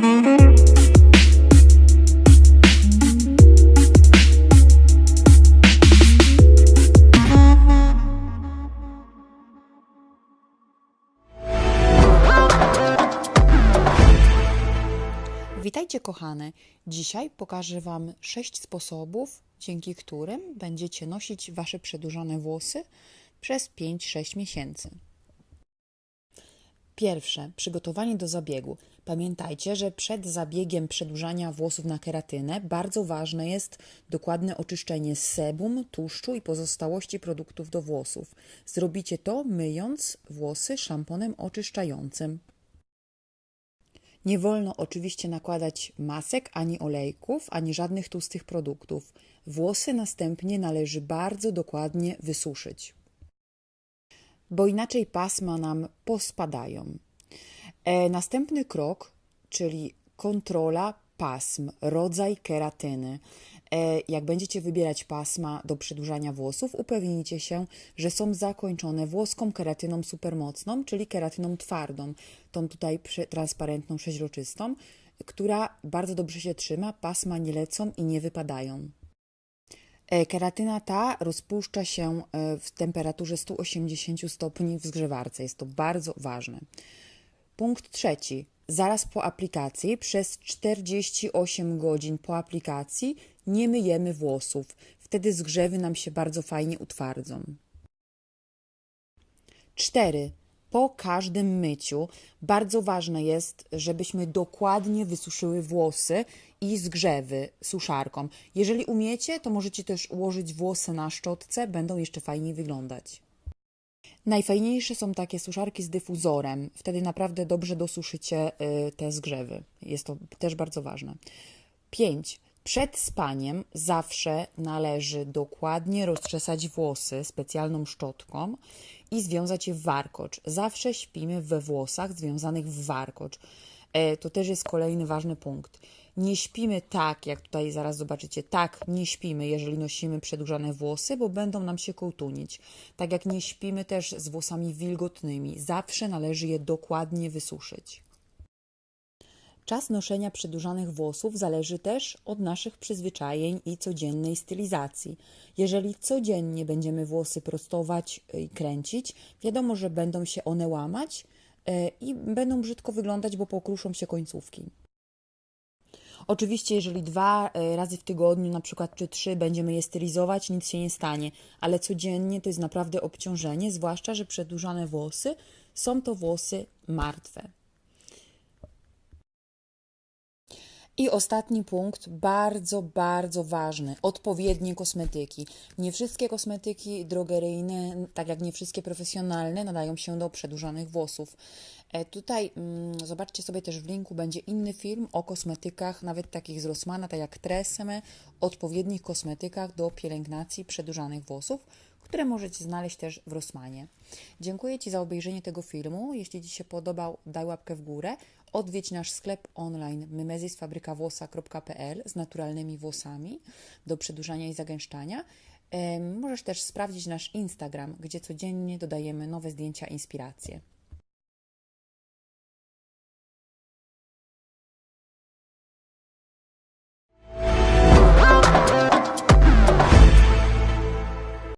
Witajcie kochane. Dzisiaj pokażę Wam sześć sposobów, dzięki którym będziecie nosić Wasze przedłużone włosy przez 5-6 miesięcy. Pierwsze, przygotowanie do zabiegu. Pamiętajcie, że przed zabiegiem przedłużania włosów na keratynę bardzo ważne jest dokładne oczyszczenie sebum, tłuszczu i pozostałości produktów do włosów. Zrobicie to myjąc włosy szamponem oczyszczającym. Nie wolno oczywiście nakładać masek, ani olejków, ani żadnych tłustych produktów. Włosy następnie należy bardzo dokładnie wysuszyć, bo inaczej pasma nam pospadają. E, następny krok, czyli kontrola pasm, rodzaj keratyny. E, jak będziecie wybierać pasma do przedłużania włosów, upewnijcie się, że są zakończone włoską keratyną supermocną, czyli keratyną twardą, tą tutaj transparentną, przeźroczystą, która bardzo dobrze się trzyma, pasma nie lecą i nie wypadają. E, Keratyna ta rozpuszcza się e, w temperaturze 180 stopni w zgrzewarce. Jest to bardzo ważne. Punkt trzeci. Zaraz po aplikacji, przez 48 godzin po aplikacji, nie myjemy włosów. Wtedy zgrzewy nam się bardzo fajnie utwardzą. 4. Po każdym myciu bardzo ważne jest, żebyśmy dokładnie wysuszyły włosy i zgrzewy suszarką. Jeżeli umiecie, to możecie też ułożyć włosy na szczotce, będą jeszcze fajniej wyglądać. Najfajniejsze są takie suszarki z dyfuzorem. Wtedy naprawdę dobrze dosuszycie y, te zgrzewy. Jest to też bardzo ważne. 5. Przed spaniem zawsze należy dokładnie rozczesać włosy specjalną szczotką i związać je w warkocz. Zawsze śpimy we włosach związanych w warkocz. E, To też jest kolejny ważny punkt. Nie śpimy tak, jak tutaj zaraz zobaczycie, tak nie śpimy, jeżeli nosimy przedłużane włosy, bo będą nam się kołtunić. Tak jak nie śpimy też z włosami wilgotnymi. Zawsze należy je dokładnie wysuszyć. Czas noszenia przedłużanych włosów zależy też od naszych przyzwyczajeń i codziennej stylizacji. Jeżeli codziennie będziemy włosy prostować i kręcić, wiadomo, że będą się one łamać e, i będą brzydko wyglądać, bo pokruszą się końcówki. Oczywiście, jeżeli dwa e, razy w tygodniu, na przykład czy trzy, będziemy je stylizować, nic się nie stanie, ale codziennie to jest naprawdę obciążenie, zwłaszcza, że przedłużane włosy są to włosy martwe. I ostatni punkt, bardzo, bardzo ważny. Odpowiednie kosmetyki. Nie wszystkie kosmetyki drogeryjne, tak jak nie wszystkie profesjonalne, nadają się do przedłużanych włosów. E, tutaj mm, zobaczcie sobie też w linku, będzie inny film o kosmetykach, nawet takich z Rossmana, tak jak Tresemme, odpowiednich kosmetykach do pielęgnacji przedłużanych włosów, które możecie znaleźć też w Rossmanie. Dziękuję Ci za obejrzenie tego filmu. Jeśli Ci się podobał, daj łapkę w górę. Odwiedź nasz sklep online mimezisfabrykawłosa.pl z naturalnymi włosami do przedłużania i zagęszczania. Możesz też sprawdzić nasz Instagram, gdzie codziennie dodajemy nowe zdjęcia, inspiracje.